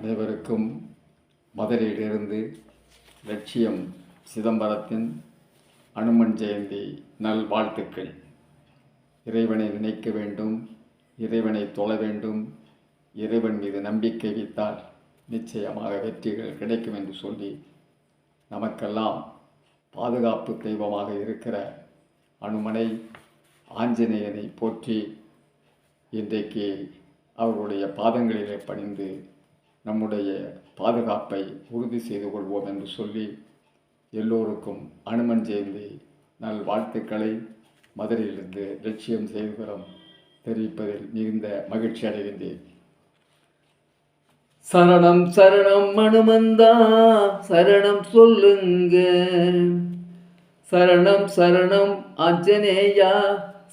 அனைவருக்கும் மதுரையிலிருந்து லட்சியம் சிதம்பரத்தின் அனுமன் ஜெயந்தி நல்வாழ்த்துக்கள். இறைவனை நினைக்க வேண்டும் இறைவனை தொழ வேண்டும் இறைவன் மீது நம்பிக்கை வைத்தால் நிச்சயமாக வெற்றிகள் கிடைக்கும் என்று சொல்லி நமக்கெல்லாம் பாதுகாப்பு தெய்வமாக இருக்கிற அனுமனை ஆஞ்சநேயனை போற்றி இன்றைக்கு அவர்களுடைய பாதங்களிலே பணிந்து நம்முடைய பாதுகாப்பை உறுதி செய்து கொள்வோம் என்று சொல்லி எல்லோருக்கும் அனுமன் ஜெயந்தி நல் வாழ்த்துக்களை மதுரையிலிருந்து லட்சியம் செய்துகிறோம் தெரிவிப்பதில் மிகுந்த மகிழ்ச்சி அடைகின்றேன். சரணம் சரணம் அனுமந்தா சரணம் சொல்லுங்க. சரணம் சரணம் அஞ்சனேயா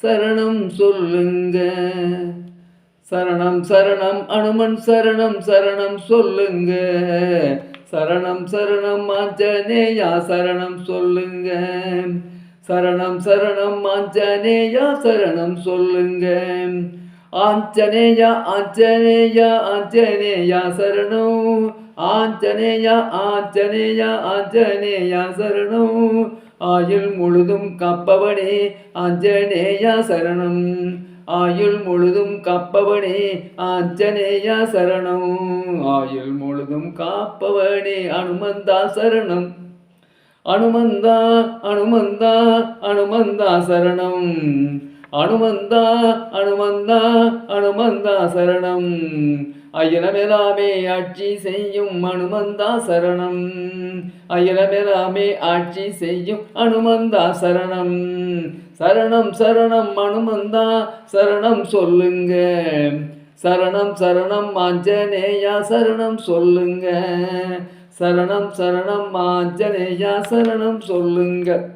சரணம் சொல்லுங்க. சரணம் சரணம் அனுமன் சரணம் சரணம் சொல்லுங்க. சரணம் சரணம் ஆஞ்சநேயா சரணம் சொல்லுங்க. சரணம் சரணம் ஆஞ்சநேயா சரணம் சொல்லுங்க. ஆஞ்சனேயா ஆஞ்சனேயா ஆஞ்சனேயா சரணம். ஆஞ்சனேயா ஆஞ்சனேயா ஆஞ்சனேயா சரணம். ஆயுள் முழுதும் காப்பவனே ஆஞ்சனேயா சரணம். ஆயுள் முழுதும் காப்பவனே ஆஞ்சநேயா சரணம். ஆயுள் முழுதும் காப்பவனே அனுமந்தா சரணம். அனுமந்தா அனுமந்தா அனுமந்தா சரணம். அனுமந்தா அனுமந்தா அனுமந்தா சரணம். அயலமெலாமே ஆட்சி செய்யும் அனுமந்தா சரணம். அயலமெலாமே ஆட்சி செய்யும் அனுமந்தா சரணம். சரணம் சரணம் அனுமந்தா சரணம் சொல்லுங்க. சரணம் சரணம் ஆஞ்சநேயா சரணம் சொல்லுங்க. சரணம் சரணம் ஆஞ்சநேயா சரணம் சொல்லுங்க.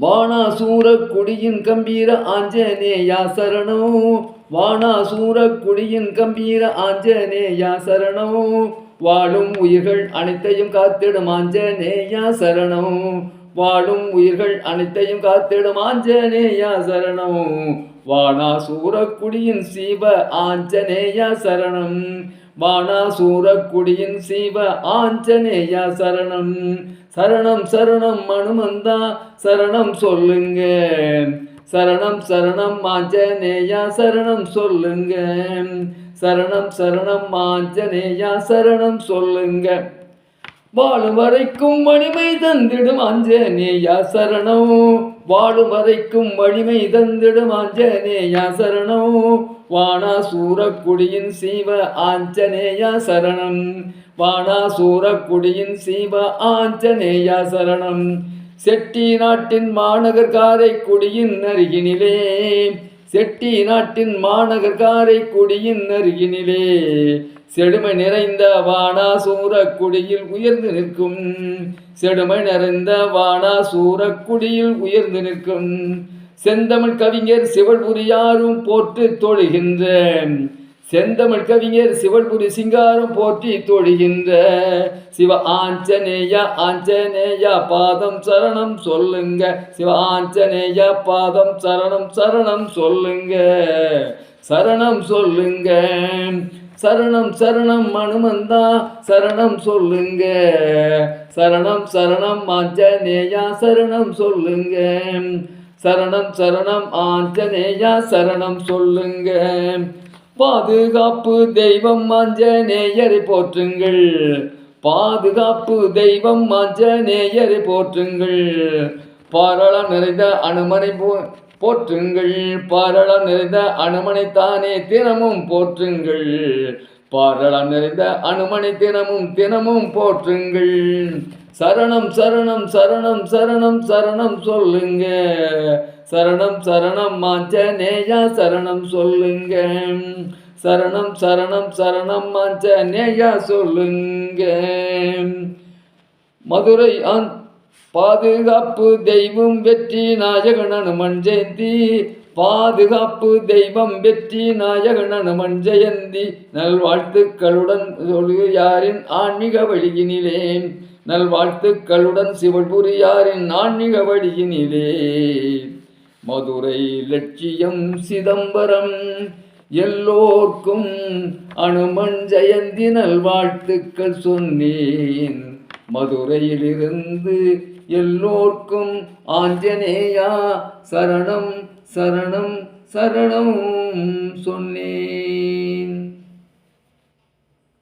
வானாசூர குடியின் கம்பீர ஆஞ்சநேயா சரணம். வானாசூர குடியின் கம்பீர ஆஞ்சநேயா சரணம். வாழும் உயிர்கள் அனைத்தையும் காத்திடும் ஆஞ்சநேயா சரணம். வாழும் உயிர்கள் அனைத்தையும் காத்திடும் ஆஞ்சநேயா சரணம். வானாசூர குடியின் ஆஞ்சநேயா சரணம். வானாசூர குடியின் ஆஞ்சநேயா சரணம். சரணம் சரணம் மனுமந்தா சரணம் சொல்லுங்க. சரணம் சரணம் ஆஞ்சநேயா சரணம் சொல்லுங்க. சரணம் சரணம் ஆஞ்சநேயா சரணம் சொல்லுங்க. வாழும் வரைக்கும் வலிமை தந்திடும் ஆஞ்சநேயா சரணம். வாழும் வரைக்கும் வலிமை தந்திடும் ஆஞ்சநேயா சரணம். வானாசூரக்குடியின் சீவ ஆஞ்சநேயா சரணம். வானாசூரக்குடியின் சீவ ஆஞ்சநேயா சரணம். செட்டி நாட்டின் மாநகர் காரைக்குடியின் அருகினிலே. செட்டி நாட்டின் மாநகர் காரைக்குடியின் அருகினிலே. செடுமை நிறைந்த வானாசூர குடியில் உயர்ந்து நிற்கும். செடுமை நிறைந்த வானாசூர குடியில் உயர்ந்து நிற்கும். செந்தமிழ் கவிஞர் சிவல்புரியாரும் போற்று தொழுகின்ற செந்தமிழ் கவிஞர் சிவல்புரி சிங்காரம் போற்றி தொழுகின்ற சிவ ஆஞ்சநேயா ஆஞ்சநேயா பாதம் சரணம் சொல்லுங்க. சிவ ஆஞ்சநேயா பாதம் சரணம் சரணம் சொல்லுங்க. சரணம் சொல்லுங்க. சரணம் சரணம் மனுமந்தா சரணம் சொல்லுங்க. சரணம் சரணம் ஆஞ்சநேயா சரணம் சொல்லுங்க. சரணம் சரணம் ஆஞ்சநேயா சரணம் சொல்லுங்க. பாதுகாப்பு தெய்வம் ஆஞ்சநேயரை போற்றுங்கள். பாதுகாப்பு தெய்வம் ஆஞ்சநேயரை போற்றுங்கள். பாராளம் நிறைந்த அனுமனை போ போற்றுங்கள். பாராளம் நிறைந்த அனுமனை தானே தினமும் போற்றுங்கள். பாராளம் நிறைந்த அனுமனை தினமும் தினமும் போற்றுங்கள். சரணம் சரணம் சரணம் சரணம் சரணம் சொல்லுங்க. சரணம் சரணம் மாஞ்சநேயா சரணம் சொல்லுங்க. சரணம் சரணம் சரணம் மாஞ்சநேயா சொல்லுங்க. மதுரை ஆன் பாதுகாப்பு தெய்வம் வெற்றி நாயகன் அனுமன் ஜெயந்தி. பாதுகாப்பு தெய்வம் வெற்றி நாயகன் அனுமன் ஜெயந்தி. நல்வாழ்த்துக்களுடன் யாரின் ஆன்மீக வழியினிலேன் நல்வாழ்த்துக்களுடன் சிவபுரியாரின் ஆன்மீக வழியினிலே மதுரை லட்சியம் சிதம்பரம் எல்லோர்க்கும் அனுமன் ஜெயந்தி நல்வாழ்த்துக்கள் சொன்னேன். மதுரையிலிருந்து எல்லோர்க்கும் ஆஞ்சநேயா சரணம் சரணம் சரணம் சொன்னேன்.